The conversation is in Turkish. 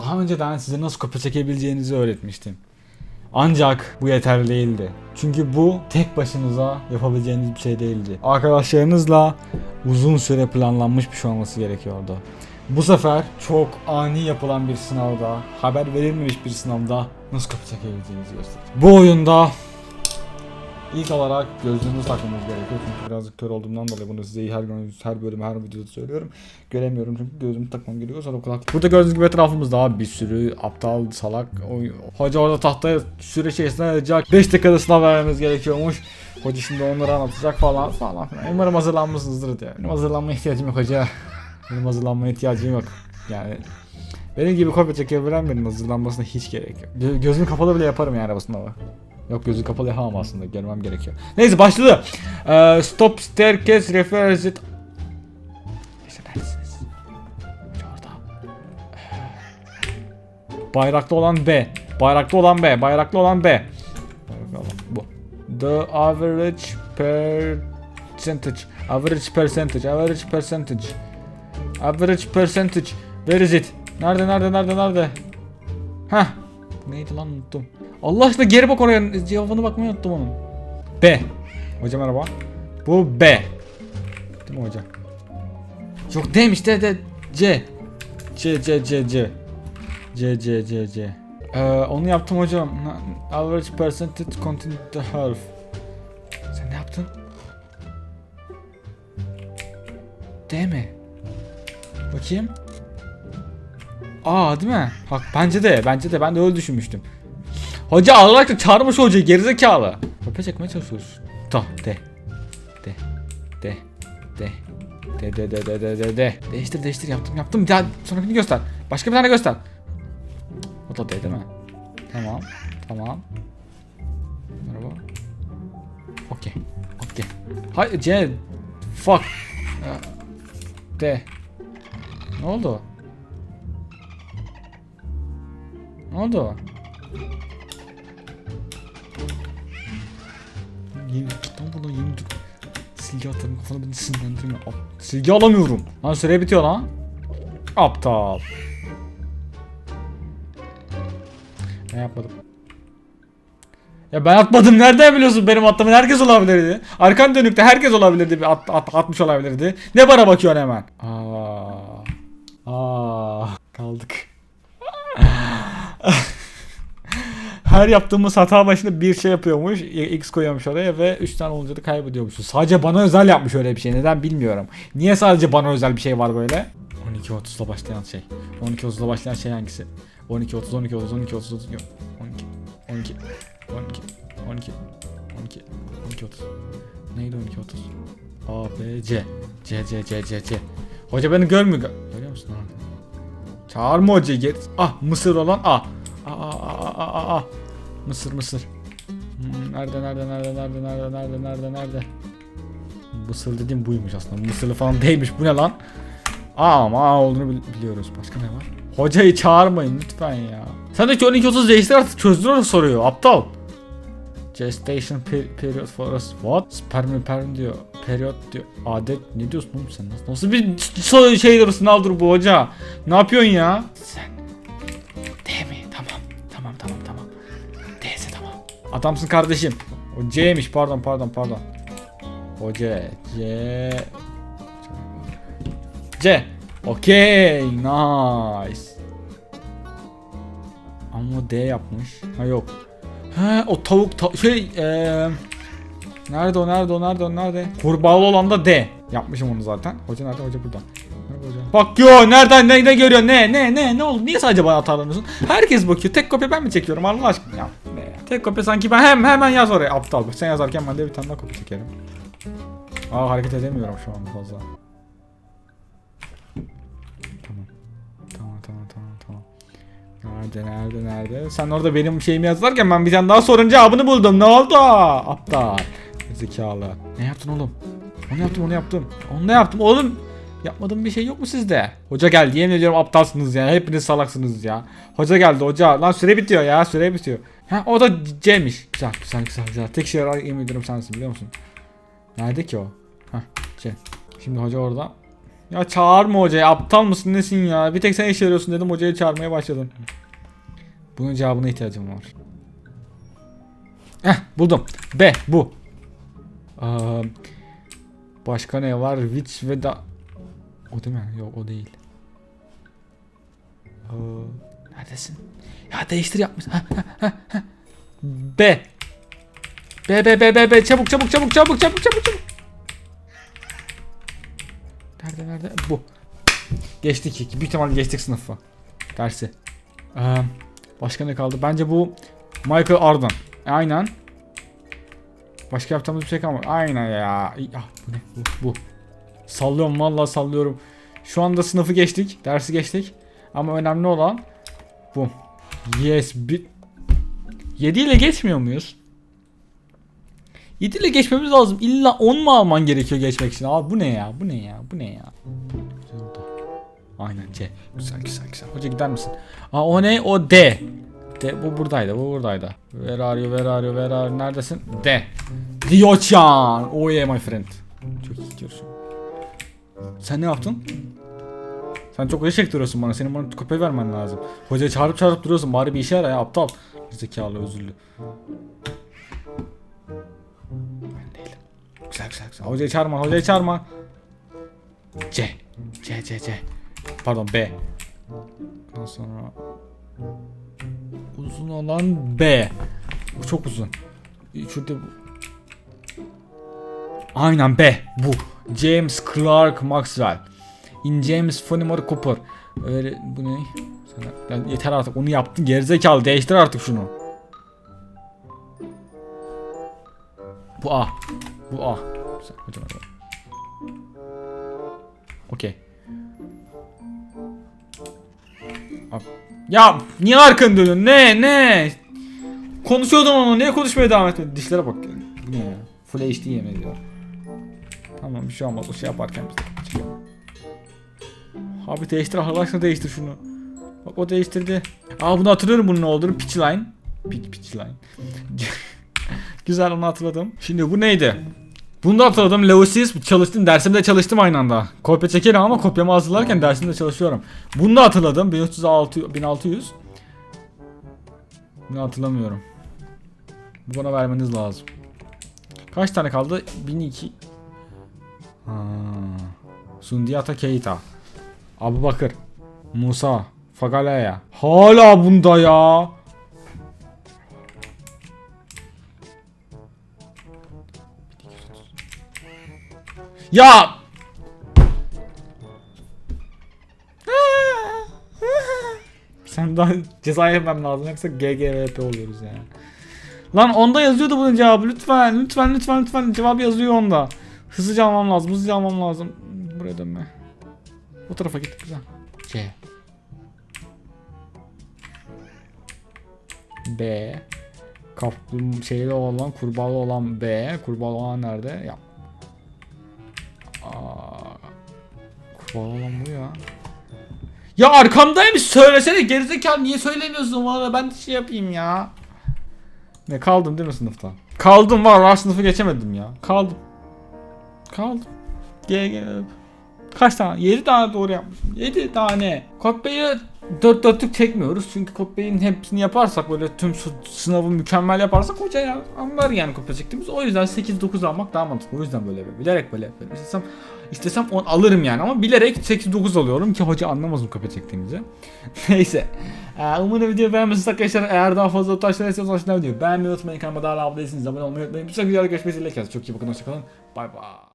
Daha önceden size nasıl kopya çekebileceğinizi öğretmiştim. Ancak bu yeterli değildi. Çünkü bu tek başınıza yapabileceğiniz bir şey değildi. Arkadaşlarınızla uzun süre planlanmış bir şey olması gerekiyordu. Bu sefer çok ani yapılan bir sınavda, haber verilmemiş bir sınavda nasıl kopya çekebileceğinizi göstereceğim. Bu oyunda ilk olarak gözlüğünüzü takmanız gerekiyor. Çünkü birazcık kör olduğumdan dolayı bunu size her gün, her bölüm, her videoda söylüyorum. Göremiyorum çünkü gözümü takmam gerekiyor. Sonra kulak. Burada gördüğünüz gibi etrafımızda bir sürü aptal, salak, oy- hoca orada tahtaya süre içerisinde arayacak. 5 dakikada sınav vermemiz gerekiyormuş. Hoca şimdi onları anlatacak falan falan. Umarım hazırlanmışsınızdır diye. Benim hazırlanmaya ihtiyacım yok hoca. Benim hazırlanmaya ihtiyacım yok. Yani benim gibi kopya çekebilen birinin hazırlanmasına hiç gerek yok. Gö- gözüm kapalı bile yaparım yani bu sınavı. Yok gözü kapalı yapamam aslında. Görmem gerekiyor. Neyse başladı. Ee, stop staircase refers it. Orada. Bayraklı olan B. Bayraklı olan B. Bayraklı olan B. Bu. The average percentage. Average percentage. Average percentage. Average percentage. Where is it? Nerede nerede nerede nerede? Heh. Neydi lan unuttum. Allah aşkına geri bak oraya. Cevabını bakmayı unuttum onun. B. Hocam merhaba. Bu B. Değil mi hocam? Yok D'miş D D C. C C C C. C C C C. Ee, onu yaptım hocam. Average percentage continue to half. Sen ne yaptın? D mi? Bakayım. Aa değil mi? Bak bence de bence de ben de öyle düşünmüştüm. Hoca Allah aşkına çağırmış hocayı gerizekalı. Kopya çekmeye çalışıyoruz. Ta de. De. De. De. De de de de de de de. Değiştir değiştir yaptım yaptım. Ya sonrakini göster. Başka bir tane göster. O da de mi? Tamam. Tamam. Merhaba. Okey. Okey. Hayır C. Fuck. De. Ne oldu? Ne oldu? Yemin git lan buradan yemin dur. Silgi atarım kafana beni sinirlendirme. Ap- Silgi alamıyorum. Lan süre bitiyor lan. Aptal. Ne yapmadım? Ya ben atmadım. Nereden biliyorsun benim attığımı? Herkes olabilirdi. Arkan dönükte herkes olabilirdi. Bir at, at, atmış olabilirdi. Ne bana bakıyorsun hemen? Aa. Aa. Kaldık. Her yaptığımız hata başında bir şey yapıyormuş. X koyuyormuş oraya ve 3 tane olunca da kaybediyormuşuz. Sadece bana özel yapmış öyle bir şey. Neden bilmiyorum. Niye sadece bana özel bir şey var böyle? 12.30'da başlayan şey. 12.30'da başlayan şey hangisi? 12.30, 12.30, 12.30, 12, 12, 12, 12, 12, 12.30. Neydi 12.30? A, B, C. C, C, C, C, C. Hoca beni görmüyor. Görüyor musun abi? Çağırma hocayı git. Ah mısır olan A. Mısır, mısır. Hmm, nerede, nerede, nerede, nerede, nerede, nerede, nerede, nerede? Mısır dediğim buymuş aslında. Mısırlı falan değilmiş. Bu ne lan? Aa ama olduğunu bil- biliyoruz. Başka ne var? Hocayı çağırmayın lütfen ya. Sen de ki 12.30 değiştir artık çözdür soruyor. Aptal. Gestation per- period for us. What? Sperm perm diyor. Periyot diyor. Adet ne diyorsun oğlum sen? Nasıl, nasıl bir şeydir sınavdır bu hoca? Ne yapıyorsun ya? Sen Adamsın kardeşim. O C'miş pardon pardon pardon. O C. C. C. Okey. Nice. Ama D yapmış. Ha yok. He o tavuk ta- şey eee Nerede o nerede o nerede o nerede? Kurbağalı olan da D. Yapmışım onu zaten. Hoca nerede? Hoca burada. Bak yo nereden ne, ne görüyor ne ne ne ne oldu? Niye sadece bana atarlanıyorsun? Herkes bakıyor. Tek kopya ben mi çekiyorum Allah aşkına ya. Tek kopya sanki ben hem hemen yaz oraya aptal. Sen yazarken ben de bir tane daha kopya çekerim. Aa hareket edemiyorum şu an fazla. Tamam. Tamam tamam tamam tamam. Nerede nerede nerede? Sen orada benim şeyimi yazarken ben bir tane daha sorun cevabını buldum. Ne oldu? Aptal. Zekalı. Ne yaptın oğlum? Onu yaptım onu yaptım. Onu da yaptım oğlum. Yapmadığım bir şey yok mu sizde? Hoca geldi yemin ediyorum aptalsınız ya. Hepiniz salaksınız ya. Hoca geldi hoca. Lan süre bitiyor ya süre bitiyor. Ha o da C'miş. Güzel güzel güzel güzel. Tek şey var yemin ediyorum sensin biliyor musun? Nerede ki o? Hah C. Şimdi hoca orada. Ya çağırma hocayı. Aptal mısın nesin ya? Bir tek sen işe yarıyorsun dedim hocayı çağırmaya başladın. Bunun cevabına ihtiyacım var. Heh buldum. B bu. Aa, başka ne var? Which ve da... O değil mi? Yok o değil. Aa, neredesin? Ya değiştir yapmış. B. B B B B B çabuk çabuk çabuk çabuk çabuk çabuk çabuk. Nerede nerede? Bu. Geçtik. Büyük ihtimalle geçtik sınıfı. Dersi. Ee, başka ne kaldı? Bence bu Michael Arden. Aynen. Başka yaptığımız bir şey kalmadı. Aynen ya. Ah, bu ne? Bu, bu. Sallıyorum vallahi sallıyorum. Şu anda sınıfı geçtik. Dersi geçtik. Ama önemli olan bu. Yes. Bir... 7 ile geçmiyor muyuz? 7 ile geçmemiz lazım. İlla 10 mu alman gerekiyor geçmek için? Abi bu ne ya? Bu ne ya? Bu ne ya? Aynen C. Güzel güzel güzel. Hoca gider misin? Aa o ne? O D. D bu buradaydı. Bu buradaydı. Where are you? Where are you? Where are you? Neredesin? D. Diyoçan. Oh yeah my friend. Çok iyi gidiyorsun. Sen ne yaptın? Sen çok acı çektiriyorsun bana. Senin bana kopya vermen lazım. Hocayı çağırıp çağırıp duruyorsun. Bari bir işe yara ya aptal. Zekalı özürlü. Ben değilim. Güzel güzel güzel. Hocayı çağırma. Hocayı çağırma. C. C C C. Pardon B. Ondan sonra uzun olan B. Bu çok uzun. Şurada bu. Aynen B. Bu. James Clark Maxwell. In James Fenimore Cooper. Öyle bu ne? Sana, ya yeter artık onu yaptın gerizekalı değiştir artık şunu. Bu A. Bu A. Güzel, hocam. Okey. Ya niye arkanı dönüyorsun? Ne ne? Konuşuyordum ama niye konuşmaya devam etmedin? Dişlere bak. Bu ne ya? Full HD yemin ediyor. Tamam bir şey olmaz o şey yaparken biz de çıkalım. Abi değiştir Allah aşkına değiştir şunu. Bak o değiştirdi. Aa bunu hatırlıyorum bunun ne olduğunu. Pitch line. Pitch, pitch line. Güzel onu hatırladım. Şimdi bu neydi? Bunu da hatırladım. Leosis çalıştım. Dersimde çalıştım aynı anda. Kopya çekerim ama kopyamı hazırlarken dersimde çalışıyorum. Bunu da hatırladım. 1306 1600. Bunu hatırlamıyorum. Bu bana vermeniz lazım. Kaç tane kaldı? 1002. Ha. Sundiata Keita. Abu Bakır. Musa. Fagalaya. Hala bunda ya. Ya! Sen daha ceza yemem lazım yoksa GGVP oluyoruz yani. Lan onda yazıyordu bunun cevabı. Lütfen, lütfen, lütfen, lütfen. Cevap yazıyor onda. Hızlıca almam lazım, hızlıca almam lazım. Buraya dönme. O tarafa git güzel. C. B. Kaplum şeyli olan, kurbağalı olan B. Kurbağalı olan nerede? Ya. Aa. Kurbağalı olan bu ya. Ya arkamdaymış söylesene gerizekalı niye söylemiyorsun bana ben de şey yapayım ya. Ne kaldım değil mi sınıfta? Kaldım var var sınıfı geçemedim ya. Kaldım. Kaldım. GG. Kaç tane? 7 tane doğru yapmışım. 7 tane. Kopyayı dört dörtlük çekmiyoruz. Çünkü kopyanın hepsini yaparsak böyle tüm sı- sınavı mükemmel yaparsak hoca ya anlar yani kopya çektiğimiz. O yüzden 8-9 almak daha mantıklı. O yüzden böyle. Bilerek böyle yapıyorum. İstesem, istesem 10 alırım yani ama bilerek 8-9 alıyorum ki hoca anlamaz bu kopya çektiğimizi. Neyse. Ee, umarım video beğenmişsiniz arkadaşlar. Eğer daha fazla şeyler istiyorsanız aşağıdan videoyu beğenmeyi unutmayın. Kanalıma daha abone değilseniz abone olmayı unutmayın. Bir sonraki videoda görüşmek. Kendinize Çok iyi bakın. Hoşçakalın. Bay bay.